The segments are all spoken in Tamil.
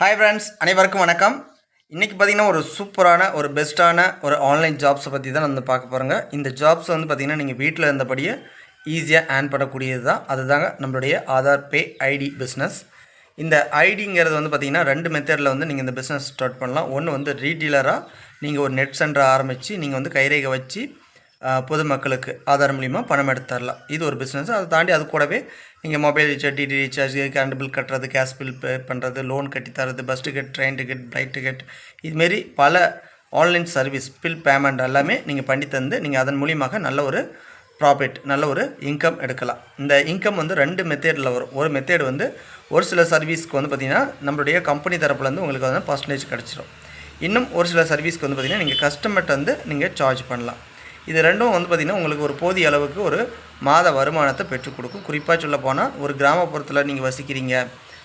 ஹாய் ஃப்ரெண்ட்ஸ் அனைவருக்கும் வணக்கம். இன்றைக்கி பார்த்தீங்கன்னா ஒரு சூப்பரான ஒரு பெஸ்ட்டான ஒரு ஆன்லைன் ஜாப்ஸை பற்றி தான் வந்து பார்க்க போகிறோங்க இந்த ஜாப்ஸ் வந்து பார்த்திங்கன்னா நீங்கள் வீட்டில் இருந்தபடியே ஈஸியாக ஏர்ன் பண்ணக்கூடியது தான். அதுதாங்க நம்மளுடைய ஆதார் பே ஐடி பிஸ்னஸ் இந்த ஐடிங்கிறது வந்து பார்த்திங்கன்னா ரெண்டு மெத்தடில் வந்து நீங்கள் இந்த பிஸ்னஸ் ஸ்டார்ட் பண்ணலாம். ஒன்று வந்து ரீடீலராக நீங்கள் ஒரு நெட் சென்டர் ஆரம்பித்து நீங்கள் வந்து கைரேகை வச்சு பொதுமக்களுக்கு ஆதார் மூலிமா பணம் எடுத்து தரலாம் இது ஒரு பிஸ்னஸ் அதை தாண்டி அது கூடவே நீங்கள் mobile recharge DD recharge current bill கட்டுறது கேஸ் பில் பே பண்ணுறது லோன் கட்டி தரது bus ticket train ticket flight ticket இதுமாரி பல ஆன்லைன் சர்வீஸ் பில் பேமெண்ட் எல்லாமே நீங்கள் பண்ணி தந்து நீங்கள் அதன் மூலியமாக நல்ல ஒரு ப்ராஃபிட் நல்ல ஒரு இன்கம் எடுக்கலாம். இந்த இன்கம் வந்து ரெண்டு மெத்தேடில் வரும். ஒரு மெத்தேடு வந்து ஒரு சில சர்வீஸ்க்கு வந்து பார்த்திங்கன்னா நம்மளுடைய கம்பெனி தரப்புலேருந்து உங்களுக்கு வந்து பர்சன்டேஜ் கிடச்சிரும். இன்னும் ஒரு சில சர்வீஸ்க்கு வந்து பார்த்திங்கன்னா நீங்கள் கஸ்டமர்கிட்ட வந்து நீங்கள் சார்ஜ் பண்ணலாம். இது ரெண்டும் வந்து பார்த்திங்கன்னா உங்களுக்கு ஒரு போதிய அளவுக்கு ஒரு மாத வருமானத்தை பெற்றுக் கொடுக்கும். குறிப்பாக சொல்ல போனால் ஒரு கிராமப்புறத்தில் நீங்கள் வசிக்கிறீங்க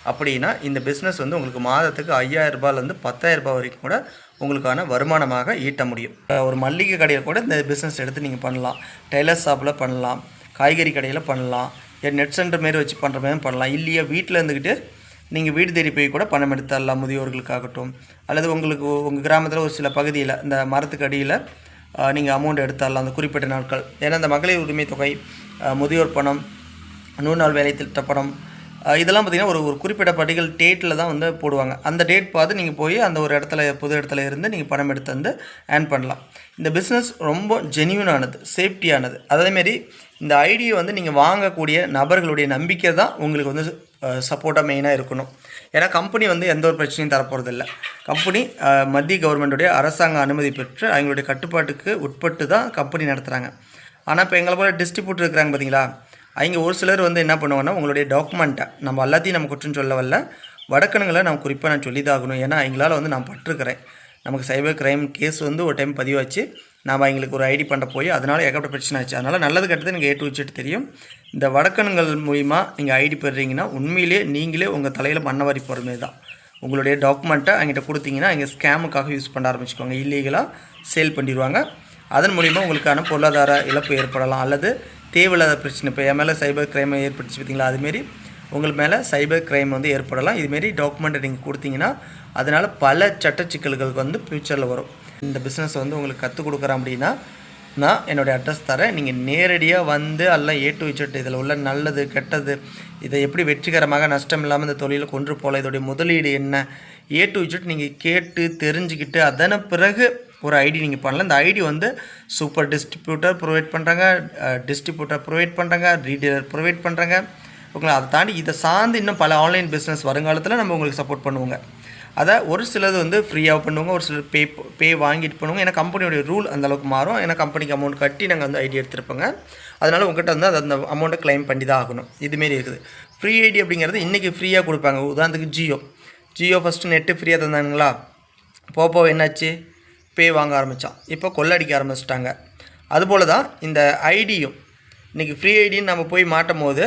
அப்படின்னா இந்த பிஸ்னஸ் வந்து உங்களுக்கு மாதத்துக்கு ஐயாயிரம் ரூபாயிலேருந்து பத்தாயிரம் ரூபாய் வரைக்கும் கூட உங்களுக்கான வருமானமாக ஈட்ட முடியும். ஒரு மல்லிகை கடையில் கூட இந்த பிஸ்னஸ் எடுத்து நீங்கள் பண்ணலாம். டெய்லர் ஷாப்பில் பண்ணலாம். காய்கறி கடையில் பண்ணலாம். நெட் சென்டர் மாரி வச்சு பண்ணுற மாதிரி பண்ணலாம். இல்லையா வீட்டில் இருந்துக்கிட்டு நீங்கள் வீடு தேடி போய் கூட பணம் எடுத்து தரலாம் முதியோர்களுக்காகட்டும். அல்லது உங்களுக்கு உங்கள் கிராமத்தில் ஒரு சில பகுதியில் இந்த மரத்துக்கு அடியில் நீங்கள் அமௌண்ட் எடுத்துடலாம் அந்த குறிப்பிட்ட நாட்கள். ஏன்னா இந்த மகளிர் உரிமை தொகை முதியோர் பணம் நூறு நாள் வேலை திட்ட பணம் இதெல்லாம் பார்த்திங்கன்னா ஒரு ஒரு குறிப்பிட்ட பட்டிகள் டேட்டில் தான் வந்து போடுவாங்க. அந்த டேட் பார்த்து நீங்கள் போய் அந்த ஒரு இடத்துல புது இடத்துல இருந்து நீங்கள் பணம் எடுத்து வந்து ஏர்ன் பண்ணலாம். இந்த பிஸ்னஸ் ரொம்ப ஜென்யூனானது சேஃப்டியானது அதேமாரி இந்த ஐடியை வந்து நீங்கள் வாங்கக்கூடிய நபர்களுடைய நம்பிக்கை தான் உங்களுக்கு வந்து சப்போர்ட்டாக மெயினாக இருக்கணும். ஏன்னா கம்பெனி வந்து எந்த ஒரு பிரச்சனையும் தரப்போகிறதில்ல கம்பெனி மத்திய கவர்மெண்ட்டுடைய அரசாங்க அனுமதி பெற்று அவங்களுடைய கட்டுப்பாட்டுக்கு உட்பட்டு தான் கம்பெனி நடத்துகிறாங்க ஆனால் இப்போ எங்களை போல டிஸ்ட்ரிபியூட்டர் இருக்கிறாங்க பார்த்தீங்களா அவங்க ஒரு சிலர் வந்து என்ன பண்ணுவாங்கன்னா உங்களுடைய டாக்குமெண்ட்டை நம்ம எல்லாத்தையும் நம்ம குற்றம் சொல்ல வரல. வடக்கணுங்களை நான் குறிப்பாக நான் சொல்லிதாகணும் ஏன்னா அவங்களால வந்து நான் பட்டிருக்கிறேன். நமக்கு சைபர் கிரைம் கேஸ் வந்து ஒரு டைம் பதிவாச்சு. நாம் எங்களுக்கு ஒரு ஐடி பண்ண போய் அதனால் ஏகப்பட்ட பிரச்சனை ஆச்சு. அதனால் நல்லது கட்டது எனக்கு ஏட்டு வச்சுட்டு தெரியும். இந்த வடக்கணுங்கள் மூலிமா நீங்கள் ஐடி பெறுறீங்கன்னா உண்மையிலே நீங்களே உங்கள் தலையில் மண்ணவாரி போகிற மாதிரி தான். உங்களுடைய டாக்குமெண்ட்டை அவங்ககிட்ட கொடுத்தீங்கன்னா இங்கே ஸ்கேமுக்காக யூஸ் பண்ண ஆரம்பிச்சுக்கோங்க. இல்லீகலாக சேல் பண்ணிடுவாங்க. அதன் மூலிமா உங்களுக்கான பொருளாதார இழப்பு ஏற்படலாம். அல்லது தேவையில்லாத பிரச்சனை இப்போ என் மேலே சைபர் கிரைம் ஏற்பட்டுச்சு பார்த்தீங்களா அதுமாரி உங்கள் மேலே சைபர் கிரைம் வந்து ஏற்படலாம். இதுமாரி டாக்குமெண்ட்டை நீங்கள் கொடுத்தீங்கன்னா அதனால் பல சட்ட சிக்கல்களுக்கு வந்து ஃப்யூச்சரில் வரும். இந்த பிஸ்னஸ் வந்து உங்களுக்கு கற்றுக் கொடுக்குறேன் அப்படின்னா நான் என்னுடைய அட்ரஸ் தரேன். நீங்கள் நேரடியாக வந்து எல்லாம் ஏ டு விச்சட் இதில் உள்ள நல்லது கெட்டது இதை எப்படி வெற்றிகரமாக நஷ்டம் இல்லாமல் இந்த தொழிலை கொண்டு போகலாம் இதோடைய முதலீடு என்ன? ஏ டு விச்சட் நீங்கள் கேட்டு தெரிஞ்சுக்கிட்டு அதன பிறகு ஒரு ஐடி நீங்கள் பண்ணலாம். இந்த ஐடி வந்து சூப்பர் டிஸ்ட்ரிபியூட்டர் ப்ரொவைட் பண்ணுறாங்க டிஸ்ட்ரிபியூட்டர் ப்ரொவைட் பண்ணுறாங்க ரீடீலர் ப்ரொவைட் பண்ணுறாங்க ஓகேங்களா? அதை தாண்டி இதை சார்ந்து இன்னும் பல ஆன்லைன் பிஸ்னஸ் வருங்காலத்தில் நம்ம உங்களுக்கு சப்போர்ட் பண்ணுவோங்க. அதை ஒரு சிலது வந்து ஃப்ரீயாக பண்ணுவாங்க ஒரு சிலர் பே பே வாங்கிட்டு பண்ணுவாங்க. ஏன்னா கம்பெனியோடைய ரூல் அந்த அளவுக்கு மாறும். ஏன்னா கம்பெனிக்கு அமௌண்ட் கட்டி நாங்கள் வந்து ஐடி எடுத்திருப்போங்க. அதனால் உங்கள்கிட்ட வந்து அது அந்த அமௌண்ட்டை கிளைம் பண்ணி தான் ஆகணும். இதுமாரி இருக்குது. ஃப்ரீ ஐடி அப்படிங்கிறது இன்றைக்கி ஃப்ரீயாக கொடுப்பாங்க. உதாரணத்துக்கு ஜியோ ஜியோ ஃபஸ்ட்டு நெட்டு ஃப்ரீயாக தந்தாங்களா போக போக என்னாச்சு? பே வாங்க ஆரம்பித்தான் இப்போ கொள்ளடிக்க ஆரம்பிச்சிட்டாங்க. அதுபோல் தான் இந்த ஐடியும் இன்றைக்கி ஃப்ரீ ஐடின்னு நம்ம போய் மாட்டும் போது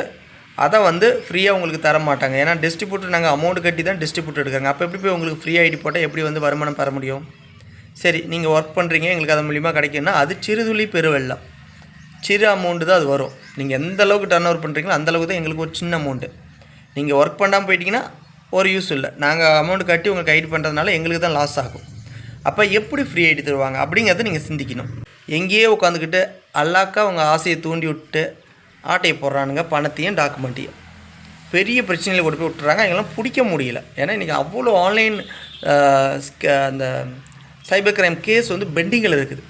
அதை வந்து ஃப்ரீயாக உங்களுக்கு தர மாட்டாங்க ஏன்னா டிஸ்ட்ரிபியூட்டர் நாங்கள் அமௌண்ட் கட்டி தான் டிஸ்ட்ரிபியூட்டர் எடுக்காங்க அப்போ எப்படி போய் உங்களுக்கு ஃப்ரீ ஐடி போட்டால் எப்படி வந்து வருமானம் பெற முடியும்? சரி நீங்கள் ஒர்க் பண்ணுறீங்க எங்களுக்கு அதன் மூலிமா கிடைக்கும்னா அது சிறுதுளி பெருவெள்ளம். சிறு அமௌண்ட்டு தான் அது வரும். நீங்கள் எந்த அளவுக்கு டர்ன் ஓவர் பண்ணுறீங்களோ அந்தளவுக்கு தான் எங்களுக்கு ஒரு சின்ன அமௌண்ட்டு நீங்கள் ஒர்க் பண்ணாமல் போயிட்டீங்கன்னா ஒரு யூஸ் இல்லை. நாங்கள் அமௌண்ட் கட்டி உங்களுக்கு ஐடி பண்ணுறதுனால எங்களுக்கு தான் லாஸ் ஆகும். அப்போ எப்படி ஃப்ரீ ஐடி தருவாங்க? அப்படிங்கிறத நீங்கள் சிந்திக்கணும். எங்கேயே உட்காந்துக்கிட்டு அல்லாக்கா உங்கள் ஆசையை தூண்டி விட்டு ஆட்டையை போடுறானுங்க பணத்தையும் டாக்குமெண்ட்டையும் பெரிய பிரச்சனையில் கொண்டு போய் விட்டுறாங்க. எங்களால் பிடிக்க முடியல. ஏன்னா இன்றைக்கி அவ்வளோ ஆன்லைன் அந்த சைபர் கிரைம் கேஸ் வந்து பெண்டிங்கில் இருக்குது.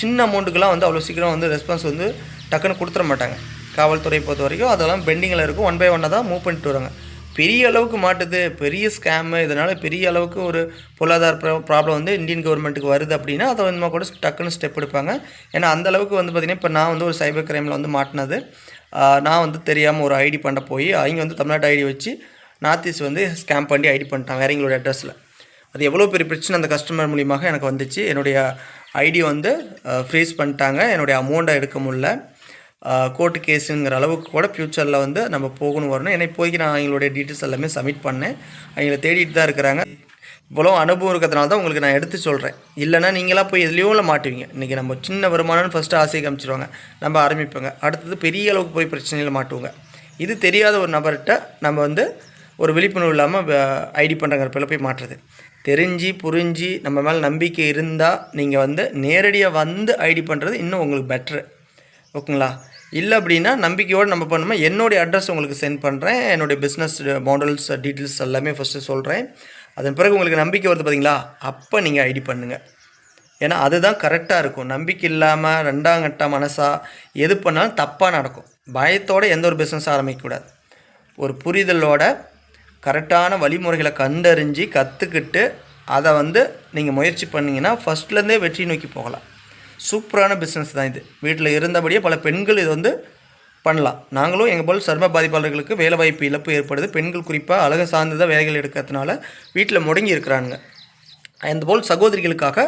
சின்ன அமௌண்ட்டுக்கெல்லாம் வந்து அவ்வளோ சீக்கிரம் வந்து ரெஸ்பான்ஸ் வந்து டக்குன்னு கொடுத்துட மாட்டாங்க. காவல்துறை பொறுத்த வரைக்கும் அதெல்லாம் பெண்டிங்கில் இருக்கும். ஒன் பை ஒன்னாக தான் மூவ் பண்ணிட்டு வராங்க. பெரிய அளவுக்கு மாட்டுது பெரிய ஸ்கேமு இதனால் பெரிய அளவுக்கு ஒரு பொருளாதார ப்ராப்ளம் வந்து இந்தியன் கவர்மெண்ட்டுக்கு வருது அப்படின்னா அதை வந்து கூட டக்குன்னு ஸ்டெப் எடுப்பாங்க. ஏன்னா அந்த அளவுக்கு வந்து பார்த்திங்கன்னா இப்போ நான் வந்து ஒரு சைபர் கிரைமில் வந்து மாட்டினது. நான் வந்து தெரியாமல் ஒரு ஐடி பண்ண போய் அவங்க வந்து தமிழ்நாட்டு ஐடி வச்சு நார்த் ஈஸ்ட் வந்து ஸ்கேம் பண்ணி ஐடி பண்ணிட்டாங்க வேறு எங்களோட அட்ரஸில் அது எவ்வளோ பெரிய பிரச்சனை அந்த கஸ்டமர் மூலியமாக எனக்கு வந்துச்சு. என்னுடைய ஐடி வந்து ஃப்ரீஸ் பண்ணிட்டாங்க. என்னுடைய அமௌண்ட்டை எடுக்க முடில கோர்ட்டு கேஸுங்கிற அளவுக்கு கூட ஃப்யூச்சரில் வந்து நம்ம போகணும் வரணும். ஏன்னா இப்போதைக்கு நான் அவங்களுடைய டீட்டெயில்ஸ் எல்லாமே சப்மிட் பண்ணேன். அவங்கள தேடிட்டு தான் இருக்கிறாங்க. இவ்வளோ அனுபவம் இருக்கிறதுனால தான் உங்களுக்கு நான் எடுத்து சொல்கிறேன் இல்லைன்னா நீங்களாக போய் எதுலேயோ இல்லை மாட்டுவீங்க. இன்றைக்கி நம்ம சின்ன வருமானம்னு ஃபஸ்ட்டு ஆசையை காமிச்சிருவாங்க. நம்ம ஆரம்பிப்போங்க. அடுத்தது பெரிய அளவுக்கு போய் பிரச்சனையில் மாட்டுவோங்க. இது தெரியாத ஒரு நபர்கிட்ட நம்ம வந்து ஒரு விழிப்புணர்வு இல்லாமல் ஐடி பண்ணுறங்கிற பேரில் போய் மாட்டுறது. தெரிஞ்சு புரிஞ்சு நம்ம மேலே நம்பிக்கை இருந்தால் நீங்கள் வந்து நேரடியாக வந்து ஐடி பண்ணுறது இன்னும் உங்களுக்கு பெட்ரு ஓகேங்களா? இல்லை அப்படின்னா நம்பிக்கையோடு நம்ம பண்ணுமா என்னுடைய அட்ரஸ் உங்களுக்கு சென்ட் பண்ணுறேன் என்னுடைய பிஸ்னஸ் மாடல்ஸ் டீட்டெயில்ஸ் எல்லாமே ஃபஸ்ட்டு சொல்கிறேன் அதன் பிறகு உங்களுக்கு நம்பிக்கை வருது பார்த்தீங்களா அப்போ நீங்கள் ஐடி பண்ணுங்கள் ஏன்னா அதுதான் கரெக்டாக இருக்கும். நம்பிக்கை இல்லாமல் ரெண்டாம் கட்ட மனசாக எது பண்ணாலும் தப்பாக நடக்கும். பயத்தோடு எந்த ஒரு பிஸ்னஸ் ஆரம்பிக்கக்கூடாது ஒரு புரிதலோட கரெக்டான வழிமுறைகளை கண்டறிஞ்சு கற்றுக்கிட்டு அதை வந்து நீங்கள் முயற்சி பண்ணிங்கன்னா ஃபஸ்ட்லேருந்தே வெற்றி நோக்கி போகலாம். சூப்பரான பிஸ்னஸ் தான் இது. வீட்டில் இருந்தபடியே பல பெண்கள் இது வந்து பண்ணலாம். நாங்களும் எங்கள் போல் சர்ம பாதிப்பாளர்களுக்கு வேலைவாய்ப்பு இழப்பு ஏற்படுது. பெண்கள் குறிப்பாக அழகு சார்ந்ததாக வேலைகள் எடுக்கிறதுனால வீட்டில் முடங்கி இருக்கிறாங்க அந்த போல் சகோதரிகளுக்காக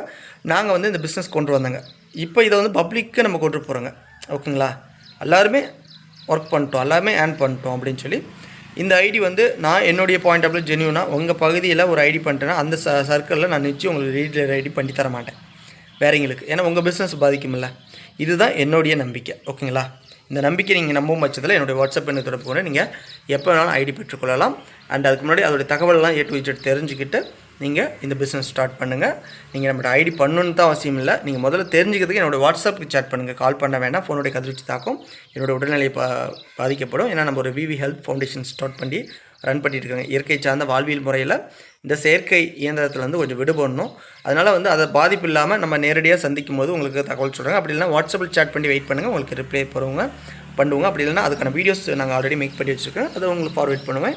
நாங்கள் வந்து இந்த பிஸ்னஸ் கொண்டு வந்தோங்க. இப்போ இதை வந்து பப்ளிக்கு நம்ம கொண்டு போகிறோங்க ஓகேங்களா? எல்லாருமே ஒர்க் பண்ணிட்டோம். எல்லாருமே ஏர்ன் பண்ணிட்டோம் அப்படின்னு சொல்லி இந்த ஐடி வந்து நான் என்னுடைய பாயிண்ட் ஆஃப் வியூ ஜென்யூனாக உங்கள் பகுதியில் ஒரு ஐடி பண்ணிட்டேன்னா அந்த ச சர்க்கிளில் நான் நிச்சயம் உங்களுக்கு ரீடர் ஐடி பண்ணி தர மாட்டேன். வேறங்களுக்கு ஏன்னா உங்கள் பிஸ்னஸ் பாதிக்குமில்ல இதுதான் என்னுடைய நம்பிக்கை. ஓகேங்களா? இந்த நம்பிக்கை நீங்கள் நம்பும் பட்சத்தில் என்னுடைய வாட்ஸ்அப் எண்ணை தொடர்பு கொண்டு நீங்கள் எப்போ வேணாலும் ஐடி பெற்றுக்கொள்ளலாம் அண்ட் அதுக்கு முன்னாடி அதோடைய தகவலெல்லாம் ஏ டு இஜெட் தெரிஞ்சுக்கிட்டு நீங்கள் இந்த பிஸ்னஸ் ஸ்டார்ட் பண்ணுங்கள் நீங்கள் நம்மளோட ஐடி பண்ணணுன்னு தான் அவசியம் இல்லை. நீங்கள் முதல்ல தெரிஞ்சுக்கிறதுக்கு என்னோடய வாட்ஸ்அப்புக்கு சேட் பண்ணுங்கள் கால் பண்ண வேண்டாம் ஃபோனுடைய கதிர்ச்சி தாக்கும். என்னோட உடல்நிலை பா பாதிக்கப்படும். ஏன்னா நம்ம ஒரு விவி ஹெல்த் ஃபவுண்டேஷன் ஸ்டார்ட் பண்ணி ரன் பண்ணிகிட்டு இருக்காங்க இயற்கை சார்ந்த வாழ்வியல் முறையில் இந்த செயற்கை இயந்திரத்தில் வந்து கொஞ்சம் விடுபடணும். அதனால் வந்து அதை பாதிப்பு இல்லாமல் நம்ம நேரடியாக சந்திக்கும் போது உங்களுக்கு தகவல் சொல்கிறாங்க அப்படி இல்லைனா வாட்ஸ்அப்பில் சேட் பண்ணி வெயிட் பண்ணுங்கள் உங்களுக்கு ரிப்ளை போகிறவங்க பண்ணுவோங்க. அப்படி இல்லைனா அதுக்கான வீடியோஸ் நாங்கள் ஆல்ரெடி மேக் பண்ணி வச்சுருக்கேன் அதை உங்களுக்கு ஃபார்வேர்ட் பண்ணுவேன்.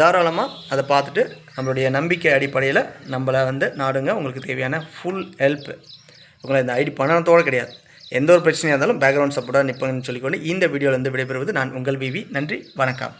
தாராளமாக அதை பார்த்துட்டு நம்மளுடைய நம்பிக்கை அடிப்படையில் நம்மளை வந்து நாடுங்க. உங்களுக்கு தேவையான ஃபுல் ஹெல்ப் உங்களை இந்த ஐடி பணத்தோடு கிடையாது. எந்த ஒரு பிரச்சனையாக இருந்தாலும் பேக்ரவுண்ட் சப்போர்ட்டாக நிற்பங்கன்னு சொல்லிக்கொண்டு இந்த வீடியோவில் வந்து விடைபெறுவது நான் உங்கள் பிவி நன்றி. வணக்கம்.